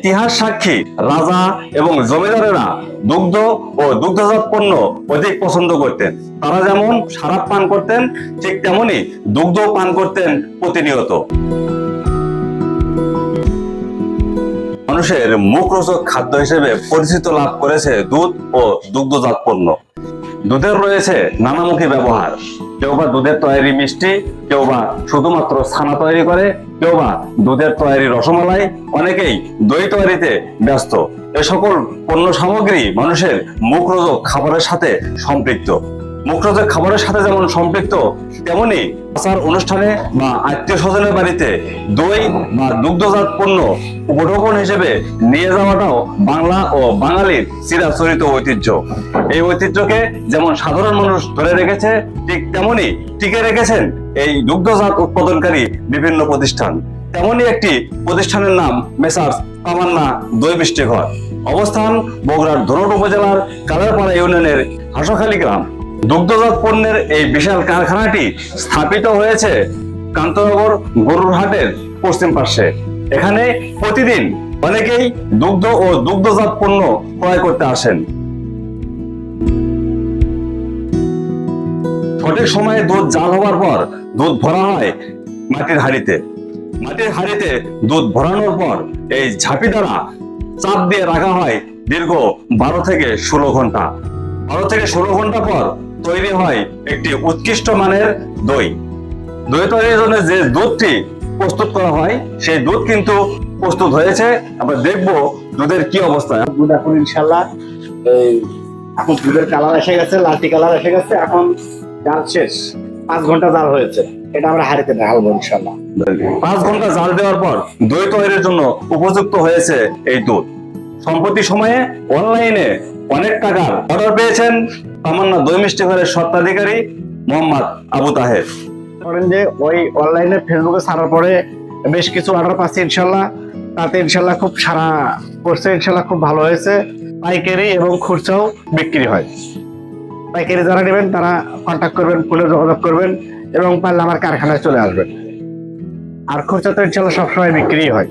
ইতিহাস সাক্ষী, রাজা এবং জমিদারেরা দুগ্ধ ও দুগ্ধজাত পণ্য অধিক পছন্দ করতেন। তারা যেমন সারাপ পান করতেন, ঠিক তেমনি দুগ্ধ পান করতেন প্রতিনিয়ত। মানুষের মুখরোচক খাদ্য হিসেবে পরিচিত লাভ করেছে দুধ ও দুগ্ধজাত পণ্য। দুধের রয়েছে নানামুখী ব্যবহার। কেউ বা দুধের তৈরি মিষ্টি, কেউ বা শুধুমাত্র ছানা তৈরি করে, কেউ বা দুধের তৈরি রসমালাই। অনেকেই দই তৈরিতে ব্যস্ত। এ সকল পণ্য সামগ্রী মানুষের মুখরোধক খাবারের সাথে সম্পৃক্ত। মুখরোচক খাবারের সাথে যেমন সম্পৃক্ত, তেমনি আচার অনুষ্ঠানে বা আত্মীয় স্বজনের বাড়িতে দই বা দুগ্ধজাত পণ্য উপঢৌকন হিসেবে নিয়ে যাওয়াটাও বাংলা ও বাঙালির চিরাচরিত ঐতিহ্য। এই ঐতিহ্যকে যেমন সাধারণ মানুষ ধরে রেখেছে, ঠিক তেমনি টিকে রেখেছেন এই দুগ্ধজাত উৎপাদনকারী বিভিন্ন প্রতিষ্ঠান। তেমনই একটি প্রতিষ্ঠানের নাম মেসার্স তামান্না দই মিষ্টি ঘর অবস্থান বগুড়ার ধনট উপজেলার কালারপাড়া ইউনিয়নের হাসখালী গ্রাম। দুগ্ধজাত পণ্যের এই বিশাল কারখানাটি স্থাপিত হয়েছে কান্তনগর গরুর হাটের পশ্চিম পার্শ্বে এখানে প্রতিদিন অনেকেই দুগ্ধ ও দুগ্ধজাত পণ্য ক্রয় করতে আসেন। সঠিক সময়ে দুধ জাল হওয়ার পর দুধ ভরা হয় মাটির হাড়িতে। মাটির হাড়িতে দুধ ভরানোর পর এই ঝাঁপি দ্বারা চাপ দিয়ে রাখা হয় দীর্ঘ বারো থেকে ষোলো ঘণ্টা। বারো থেকে ষোলো ঘণ্টা পর তৈরি হয় একটি উৎকৃষ্ট মানের দই। দই তৈরির জন্য যে দুধটি প্রস্তুত করা হয় সেই দুধ কিন্তু প্রস্তুত হয়েছে। আমরা দেখব দুধের কি অবস্থা। দুধ এখন ইনশাল্লাহ এখন দুধের কালার এসে গেছে লালটি কালার এসে গেছে। এখন জাল শেষ। পাঁচ ঘণ্টা জাল হয়েছে। এটা আমরা হাড়িতে ঢালবো ইনশাল্লাহ পাঁচ ঘণ্টা জাল দেওয়ার পর দই তৈরির জন্য উপযুক্ত হয়েছে এই দুধ। সম্প্রতি সময়ে অনলাইনে অনেক টাকার অর্ডার পেয়েছেন তামান্না দই মিষ্টি ঘরের স্বত্বাধিকারী মোহাম্মদ আবু তাহের। করেন যে ওই অনলাইনে ফেসবুকে ছাড়ার পরে বেশ কিছু অর্ডার পাচ্ছি ইনশাল্লাহ। তাতে ইনশাল্লাহ খুব সারা করছে, ইনশাল্লাহ খুব ভালো হয়েছে। পাইকারি এবং খুচরাও বিক্রি হয়। পাইকারি যারা নেবেন তারা কন্ট্যাক্ট করবেন, ফোনে যোগাযোগ করবেন এবং পারলে আমার কারখানায় চলে আসবেন। আর খুচরা তো ইনশাল্লাহ সবসময় বিক্রি হয়।